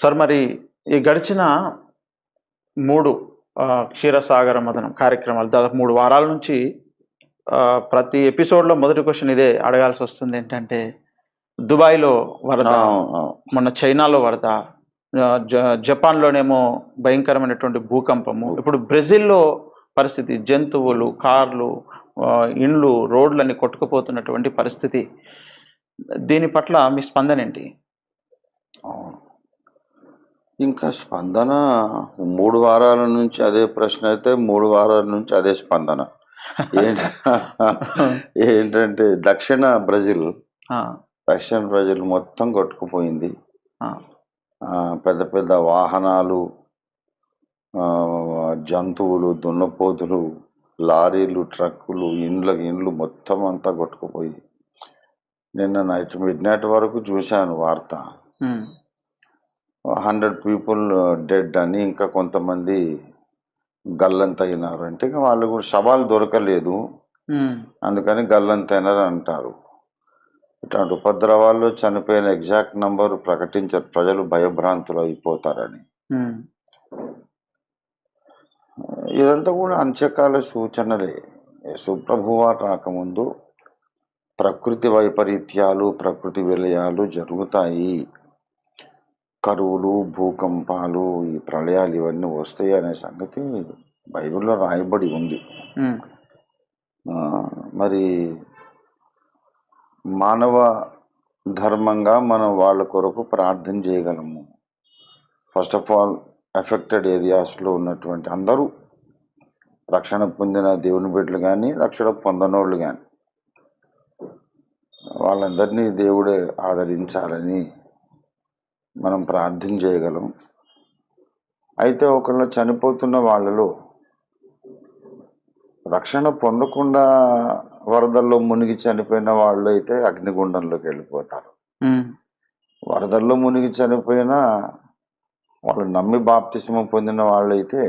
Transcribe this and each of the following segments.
Sir మరి ఈ గడిచిన మూడు క్షీరసాగర మదనం కార్యక్రమాలు దాదాపు మూడు వారాల నుంచి ప్రతి ఎపిసోడ్లో మొదటి క్వశ్చన్ ఇదే అడగాల్సి వస్తుంది. ఏంటంటే దుబాయ్లో వరద మొన్న చైనాలో వరద జపాన్లోనేమో భయంకరమైనటువంటి భూకంపము. ఇప్పుడు బ్రెజిల్లో పరిస్థితి జంతువులు కార్లు ఇండ్లు రోడ్లన్నీ కొట్టుకుపోతున్నటువంటి పరిస్థితి. దీని పట్ల మీ స్పందన ఏంటి అవును. ఇంకా స్పందన మూడు వారాల నుంచి అదే ప్రశ్న అయితే మూడు వారాల నుంచి అదే స్పందన. ఏంటి ఏంటంటే దక్షిణ బ్రెజిల్ దక్షిణ బ్రెజిల్ మొత్తం కొట్టుకుపోయింది. పెద్ద పెద్ద వాహనాలు జంతువులు దున్నపోతులు లారీలు ట్రక్కులు ఇండ్ల ఇండ్లు మొత్తం అంతా కొట్టుకుపోయి. నిన్న నైట్ మిడ్ నైట్ వరకు చూశాను వార్త. హండ్రెడ్ పీపుల్ డెడ్ అని ఇంకా కొంతమంది గల్లంతయినారు. అంటే ఇంకా వాళ్ళు కూడా శవాలు దొరకలేదు. అందుకని గల్లంతైనారు అంటారు. ఇట్లాంటి ఉపద్రవాల్లో చనిపోయిన ఎగ్జాక్ట్ నంబర్ ప్రకటించారు ప్రజలు భయభ్రాంతులు అయిపోతారని. ఇదంతా కూడా అంత్యకాల సూచనలే. సుప్రభువా రాకముందు ప్రకృతి వైపరీత్యాలు ప్రకృతి విలయాలు జరుగుతాయి. కరువులు భూకంపాలు ఈ ప్రళయాలు ఇవన్నీ వస్తాయి అనే సంగతి బైబిల్లో రాయబడి ఉంది. మరి మానవ ధర్మంగా మనం వాళ్ళ కొరకు ప్రార్థన చేయగలము. ఫస్ట్ ఆఫ్ ఆల్ ఎఫెక్టెడ్ ఏరియాస్లో ఉన్నటువంటి అందరూ రక్షణ పొందిన దేవుని బిడ్డలు కానీ రక్షణ పొందనోళ్ళు కానీ వాళ్ళందరినీ దేవుడే ఆదరించాలని మనం ప్రార్థన చేయగలం. అయితే ఒకళ్ళు చనిపోతున్న వాళ్ళలో రక్షణ పొందకుండా వరదల్లో మునిగి చనిపోయిన వాళ్ళు అయితే అగ్నిగుండంలోకి వెళ్ళిపోతారు. వరదల్లో మునిగి చనిపోయినా వాళ్ళు నమ్మి బాప్తిసమం పొందిన వాళ్ళైతే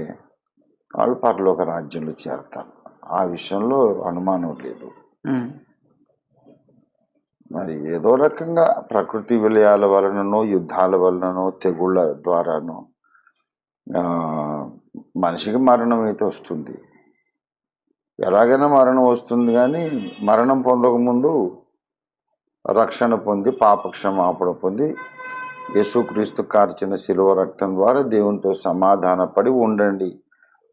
వాళ్ళు పరలోక రాజ్యంలో చేరతారు. ఆ విషయంలో అనుమానం లేదు. మరి ఏదో రకంగా ప్రకృతి విలయాల వలననో యుద్ధాల వలననో తెగుళ్ళ ద్వారానో మనిషికి మరణం అయితే వస్తుంది. ఎలాగైనా మరణం వస్తుంది కానీ మరణం పొందకముందు రక్షణ పొంది పాపక్షమాపణ పొంది యేసుక్రీస్తు కార్చిన శిలువ రక్తం ద్వారా దేవునితో సమాధానపడి ఉండండి.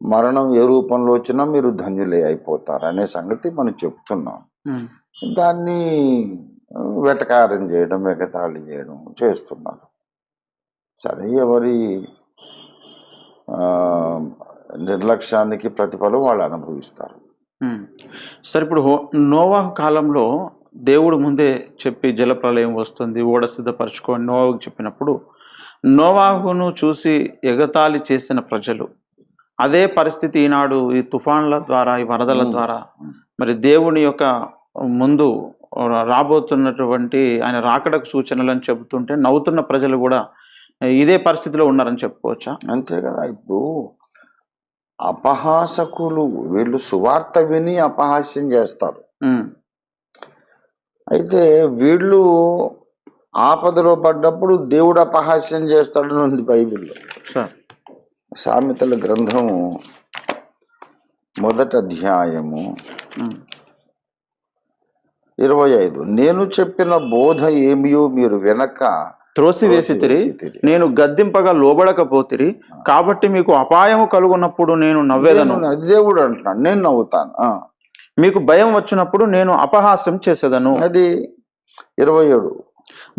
మరణం ఏ రూపంలో వచ్చినా మీరు ధన్యులే అయిపోతారు అనే సంగతి మనం చెప్తున్నాం. దాన్ని వెటకారం చేయడం ఎగతాళి చేయడం చేస్తున్నారు సరే ఎవరి నిర్లక్ష్యానికి ప్రతిఫలం వాళ్ళు అనుభవిస్తారు. సరే ఇప్పుడు నోవాహు కాలంలో దేవుడు ముందే చెప్పి జలప్రలయం వస్తుంది ఓడ సిద్ధపరచుకొని నోవాహుకు చెప్పినప్పుడు నోవాహును చూసి ఎగతాళి చేసిన ప్రజలు అదే పరిస్థితి ఈనాడు ఈ తుఫాన్ల ద్వారా ఈ వరదల. ద్వారా మరి దేవుని యొక్క ముందు రాబోతున్నటువంటి ఆయన రాకడకు సూచనలను చెబుతుంటే నవ్వుతున్న ప్రజలు కూడా ఇదే పరిస్థితిలో ఉన్నారని చెప్పుకోవచ్చా? అంతే కదా. ఇప్పుడు అపహాసకులు వీళ్ళు సువార్త విని అపహాస్యం చేస్తారు. అయితే వీళ్ళు ఆపదలో పడ్డప్పుడు దేవుడు అపహాస్యం చేస్తాడని ఉంది బైబిల్లో. సామెతల గ్రంథము మొదటి అధ్యాయము ఇరవై ఐదు. నేను చెప్పిన బోధ ఏమియో మీరు వెనక త్రోసివేసితిరి. త్రోసివేసితిరి. నేను గద్దింపగా లోబడకపోతిరి. కాబట్టి మీకు అపాయము కలుగున్నప్పుడు నేను నవ్వేదను. దేవుడు అంటున్నాడు. నేను నవ్వుతాను. మీకు భయం వచ్చినప్పుడు నేను అపహాస్యం చేసేదను. అది ఇరవై ఏడు.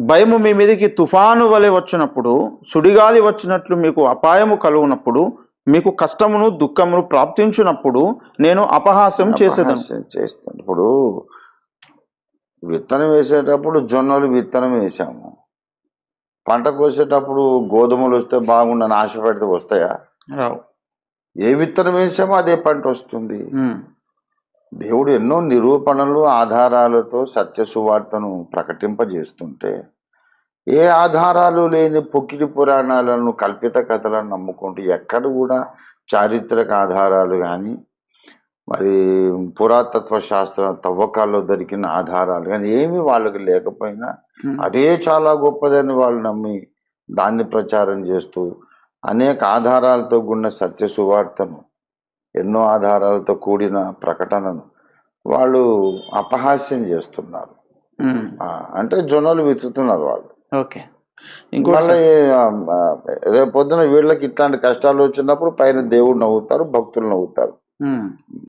భయము మీ మీదకి తుఫాను వలె వచ్చినప్పుడు సుడిగాలి వచ్చినట్లు మీకు అపాయము కలుగునప్పుడు మీకు కష్టమును దుఃఖమును ప్రాప్తించినప్పుడు నేను అపహాస్యం చేసేదను అపహాస్యం చేస్తాను ఇప్పుడు విత్తనం వేసేటప్పుడు జొన్నలు విత్తనం వేసాము. పంట కోసేటప్పుడు గోధుమలు వస్తే బాగుండని ఆశ పెడితే వస్తాయా? రావు. ఏ విత్తనం వేసామో అదే పంట వస్తుంది. దేవుడు ఎన్నో నిరూపణలు ఆధారాలతో సత్య సువార్తను ప్రకటింపజేస్తుంటే ఏ ఆధారాలు లేని పొక్కిడి పురాణాలను కల్పిత కథలను నమ్ముకుంటూ ఎక్కడ కూడా చారిత్రక ఆధారాలు కానీ మరి పురాతత్వ శాస్త్ర తవ్వకాల్లో దొరికిన ఆధారాలు. కానీ ఏమి వాళ్ళకి లేకపోయినా అదే చాలా గొప్పదని వాళ్ళు నమ్మి దాన్ని ప్రచారం చేస్తూ అనేక ఆధారాలతో కూడిన సత్య సువార్తను ఎన్నో ఆధారాలతో కూడిన ప్రకటనను వాళ్ళు అపహాస్యం చేస్తున్నారు. అంటే జొన్నలు విత్తుతున్నారు వాళ్ళు. ఓకే. ఇంకోటి ఆ, రేపు పొద్దున వీళ్ళకి ఇట్లాంటి కష్టాలు వచ్చినప్పుడు పైన దేవుడు నవ్వుతారు భక్తులు నవ్వుతారు.